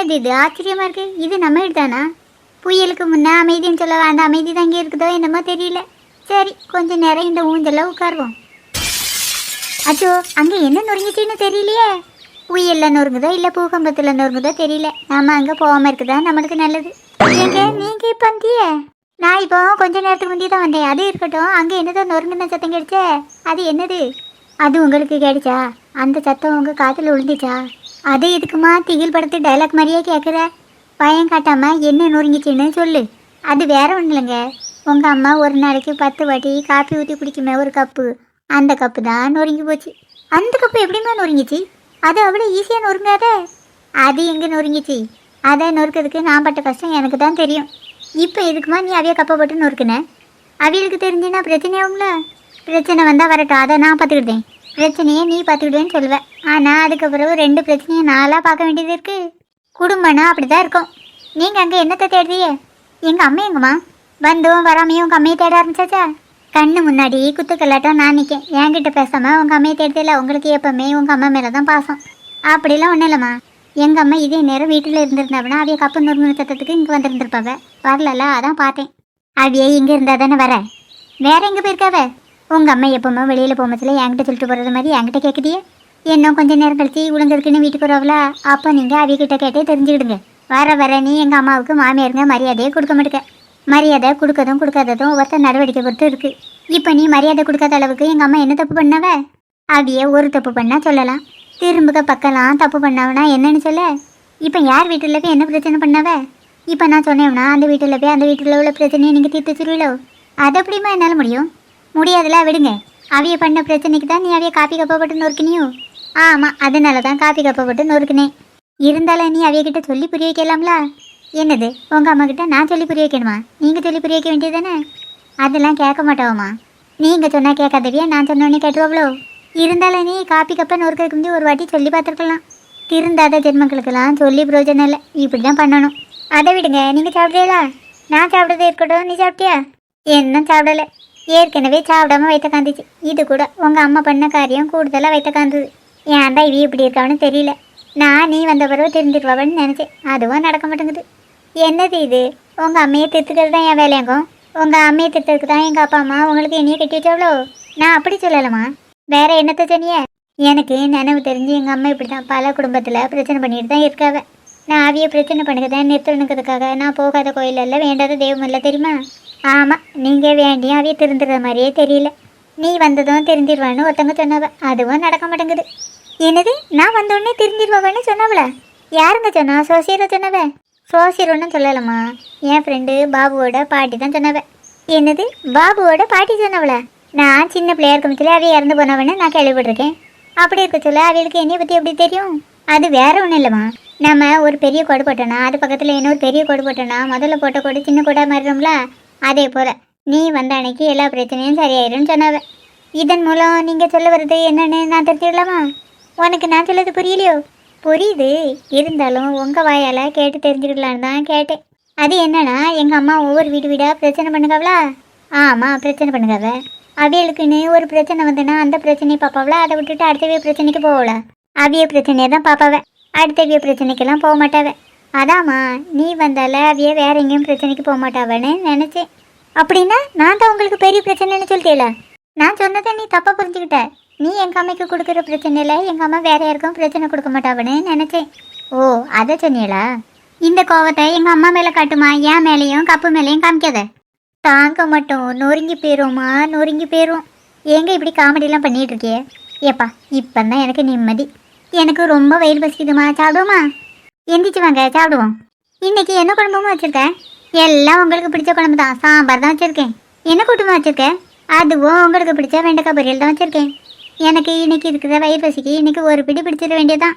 என்னது இது? ஆச்சரியமா இருக்கு. இது நம்ம வீடு தானா புயலுக்கு முன்னே அமைதின்னு சொல்ல அந்த அமைதி தான் இங்கே இருக்குதோ என்னமோ தெரியல. சரி கொஞ்சம் நேரம் இந்த ஊஞ்சல்ல உட்காருவோம். அச்சோ அங்கே என்ன நொறுங்கிச்சின்னு தெரியலையே. புயலில் நொறுங்குதோ இல்லை பூகம்பத்தில் நொறுங்குதோ தெரியல. நாம அங்கே போகாமல் இருக்குதா நம்மளுக்கு நல்லது. ஏங்க நீங்க இப்போ வந்தியே? நான் இப்போ கொஞ்ச நேரத்துக்கு முந்தைய தான் வந்தேன். அது இருக்கட்டும். அங்கே என்னதோ நொறுங்குன சத்தம் கிடைச்சே அது என்னது? அது உங்களுக்கு கிடைச்சா அந்த சத்தம் உங்க காதில் விழுந்துச்சா? அது இதுக்குமா திகில் படத்து டைலாக் மாதிரியே கேட்குற பயம் காட்டாமல் என்ன நொறுங்கிச்சின்னு சொல்லு. அது வேற ஒன்றும் இல்லைங்க. உங்கள் அம்மா ஒரு நாளைக்கு பத்து வாட்டி காஃபி ஊற்றி குடிக்குமே ஒரு கப்பு. அந்த கப்பு தான் நொறுங்கி போச்சு. அந்த கப்பு எப்படிம்மா நொறுங்கிச்சு? அது அவ்வளோ ஈஸியாக நொறுங்காத? அது எங்கே நொறுங்கிச்சு? அதை நொறுக்கிறதுக்கு நான் பட்ட கஷ்டம் எனக்கு தான் தெரியும். இப்போ எதுக்குமா நீ அவைய கப்பை போட்டு நொறுக்குன? அவியலுக்கு தெரிஞ்சுன்னா பிரச்சனையாகும்ல. பிரச்சனை வந்தால் வரட்டும். அதை நான் பார்த்துக்கிட்டேன். பிரச்சனையை நீ பார்த்துக்கிட்டேன்னு சொல்லுவேன் ஆனால் அதுக்கு பிறகு ரெண்டு பிரச்சனையை நாளாக பார்க்க வேண்டியது இருக்குது குடும்பம்னா அப்படி தான் இருக்கும். நீங்கள் அங்கே என்னத்தை தேடுறியே எங்கள் அம்மா எங்கம்மா? வந்தும் வராமையும் உங்கள் அம்மையை தேட ஆரம்பிச்சாச்சா? கண்ணு முன்னாடி குத்துக்கல்லாட்டம் நான் நிற்கேன் என்கிட்ட பேசாமல் உங்கள் அம்மையை தேடுதில்ல உங்களுக்கு எப்போவுமே உங்கள் அம்மா மேலே தான் பாசம். அப்படிலாம் ஒன்றும் இல்லைம்மா. எங்கள் அம்மா இதே நேரம் வீட்டில் இருந்திருந்தாப்புனா அவைய கப்பு நொறுமுறை சத்தத்துக்கு இங்கே வந்திருந்திருப்பாவ வரலல்ல அதான் பார்த்தேன். அவையே இங்கே இருந்தால் தானே வர? வேற எங்கே போயிருக்காவ? உங்கள் அம்மா எப்பவுமே வெளியில் போகும்போதுல என்கிட்ட சொல்லிட்டு போகிறது மாதிரி என்கிட்ட கேட்குதியே இன்னும் கொஞ்சம் நேரம் கழிச்சு உளுந்திருக்குன்னு வீட்டுக்கு போகிறவளா அப்போ நீங்கள் அவிகிட்ட கேட்டே தெரிஞ்சுக்கிடுங்க. வர வர நீ எங்கள் அம்மாவுக்கு மாமியாருங்க மரியாதையே கொடுக்க மாட்டேங்க மரியாதை கொடுக்கறதும் கொடுக்காததும் ஒருத்தர் நடவடிக்கை பொறுத்து இருக்குது இப்போ நீ மரியாதை கொடுக்காத அளவுக்கு எங்கள் அம்மா என்ன தப்பு பண்ணவ? அவிய ஒரு தப்பு பண்ணால் சொல்லலாம். திரும்புக பக்கலாம் தப்பு பண்ணவனா என்னன்னு சொல்ல? இப்போ யார் வீட்டில் போய் என்ன பிரச்சனை பண்ணவ? இப்போ நான் சொன்னேன்னா அந்த வீட்டில் போய் அந்த வீட்டில் உள்ள பிரச்சனையை நீங்கள் தீர்த்து வச்சிருவீங்களோ அது எப்படிமா என்னால் முடியும்? முடியாதுல விடுங்க. அவிய பண்ண பிரச்சனைக்கு தான் நீ அவிய காப்பி கப்பை போட்டு நொறுக்கினியோ? ஆமாம் அதனால தான் காப்பி கப்பை போட்டு நொறுக்கினேன் இருந்தாலும் நீ அவிய கிட்ட சொல்லி புரிய வைக்கலாம்ல? என்னது உங்கள் அம்மா கிட்ட நான் சொல்லி புரிய வைக்கணுமா? நீங்கள் சொல்லி புரிய வைக்க வேண்டியதானே அதெல்லாம் கேட்க மாட்டோமா நீங்கள் சொன்னால் கேட்காதவியா நான் சொன்னோன்னே கேட்டுவாங்களோ இருந்தாலும் நீ காப்பி கப்பை நொறுக்கிறதுக்கு முந்தி ஒரு வாட்டி சொல்லி பார்த்துருக்கலாம். திருந்தாத ஜென்மங்களுக்கெல்லாம் சொல்லி பிரயோஜனம் இல்லை. இப்படி தான் பண்ணணும். அதை விடுங்க நீங்கள் சாப்பிட்றீங்களா? நான் சாப்பிட்றதே இருக்கட்டும் நீ சாப்பிட்டியா? என்ன சாப்பிடலை? ஏற்கனவே சாப்பிடாம வைத்த காந்துச்சு இது கூட உங்கள் அம்மா பண்ண காரியம் கூடுதலாக வைத்த காந்தது ஏன்டா இவ இப்படி இருக்கான்னு தெரியல. நான் நீ வந்த பிறகு தெரிஞ்சிருவான்னு நினச்சேன். அதுவும் நடக்க மாட்டேங்குது. என்னது இது? உங்கள் அம்மையை திருத்துக்கிறது தான் என் வேலையாங்கும் உங்கள் அம்மையை திருத்துறதுக்கு தான் எங்கள் அப்பா அம்மா உங்களுக்கு என்னைய கட்டி வச்சாவளோ? நான் அப்படி சொல்லலாமா? வேற என்னத்தை சொன்னிய? எனக்கு நினைவு தெரிஞ்சு எங்கள் அம்மா இப்படி தான் பல குடும்பத்தில் பிரச்சனை பண்ணிட்டு தான் இருக்காவ. நான் அவிய பிரச்சனை பண்ணுறதை நிறுத்தணுங்கிறதுக்காக நான் போகாத கோயிலெல்லாம் வேண்டாத தெய்வம் இல்லை தெரியுமா? ஆமாம் நீங்கள் வேண்டியும் அவிய திருந்துற மாதிரியே தெரியல. நீ வந்ததும் திருந்திடுவான்னு ஒருத்தவங்க சொன்னவ. அதுவும் நடக்க மாட்டேங்குது. என்னது? நான் வந்தோடனே தெரிஞ்சிருவான்னு சொன்னவள? யாருங்க சொன்னா? சோசியரை சொன்னவ? சோசியரோன்னு ஒன்றும் சொல்லலம்மா. என் ஃப்ரெண்டு பாபுவோட பாட்டி தான் சொன்னவ. என்னது? பாபுவோட பாட்டி சொன்னவள? நான் சின்ன பிள்ளையா இருக்கும் அவைய இறந்து போனவன்னு நான் கேள்விப்பட்டிருக்கேன். அப்படி இருக்க சொல்ல அவளுக்கு என்னை பற்றி எப்படி தெரியும்? அது வேற ஒன்றும் இல்லைம்மா. நம்ம ஒரு பெரிய கொடை போட்டோன்னா அது பக்கத்தில் இன்னொரு பெரிய கொடை போட்டோன்னா முதல்ல போட்ட கொடை சின்ன கொடை மாறிடும்ல. அதே போல் நீ வந்த அன்னைக்கு எல்லா பிரச்சனையும் சரியாயிரும்னு சொன்னாவ. இதன் மூலம் நீங்கள் சொல்ல வர்றது என்னன்னு நான் தெரிஞ்சுக்கலாமா? உனக்கு நான் சொல்லது புரியலையோ? புரியுது. இருந்தாலும் உங்கள் வாயால் கேட்டு தெரிஞ்சுக்கலான்னு தான் கேட்டேன். அது என்னன்னா எங்கள் அம்மா ஒவ்வொரு வீடு வீடாக பிரச்சனை பண்ணுக்காவளா ஆமாம் பிரச்சனை பண்ணுக்காவ அவியலுக்குன்னு ஒரு பிரச்சனை வந்துன்னா அந்த பிரச்சனையை பார்ப்பாவளா அதை விட்டுட்டு அடுத்தவிய பிரச்சனைக்கு போகல அவிய பிரச்சனையை தான் பார்ப்பாவ அடுத்தவிய பிரச்சனைக்கெல்லாம் போக மாட்டாவ. அதாம்மா நீ வந்தால அவையே வேற எங்கேயும் பிரச்சனைக்கு போக மாட்டாவன்னு நினச்சேன். அப்படின்னா நான் தான் உங்களுக்கு பெரிய பிரச்சனைன்னு சொல்லிட்டேல? நான் சொன்னதை நீ தப்பாக புரிஞ்சுக்கிட்ட. நீ எங்கள் அம்மைக்கு கொடுக்குற பிரச்சனையில் எங்கள் அம்மா வேற யாருக்கும் பிரச்சனை கொடுக்க மாட்டாவன்னு நினச்சேன். ஓ அதை சொன்னீங்களா? இந்த கோவத்தை எங்கள் அம்மா மேலே காட்டுமா? என் மேலேயும் கப்பு மேலேயும் காமிக்காத. தாங்க மாட்டோம் நொறுங்கி போயிருவோமா நொறுங்கி போயிரும் ஏங்க இப்படி காமெடிலாம் பண்ணிட்டு இருக்கியே ஏப்பா இப்போ தான் எனக்கு நிம்மதி. எனக்கு ரொம்ப வெயில் பசிக்குதுமா சாப்பிடுமா எந்திரிச்சு வாங்க சாப்பிடுவோம். இன்னைக்கு என்ன குழம்புமா வச்சுருக்கேன் எல்லாம் உங்களுக்கு பிடிச்ச குழம்பு தான். சாம்பார் தான் வச்சுருக்கேன். என்ன கூட்டமாக வச்சுருக்கேன் அதுவும் உங்களுக்கு பிடிச்ச வெண்டைக்காய் பொரியல் தான் வச்சுருக்கேன். எனக்கு இன்னைக்கு இருக்கிற வயிறு பசிக்கு இன்னைக்கு ஒரு பிடி பிடிச்சிட வேண்டியதான்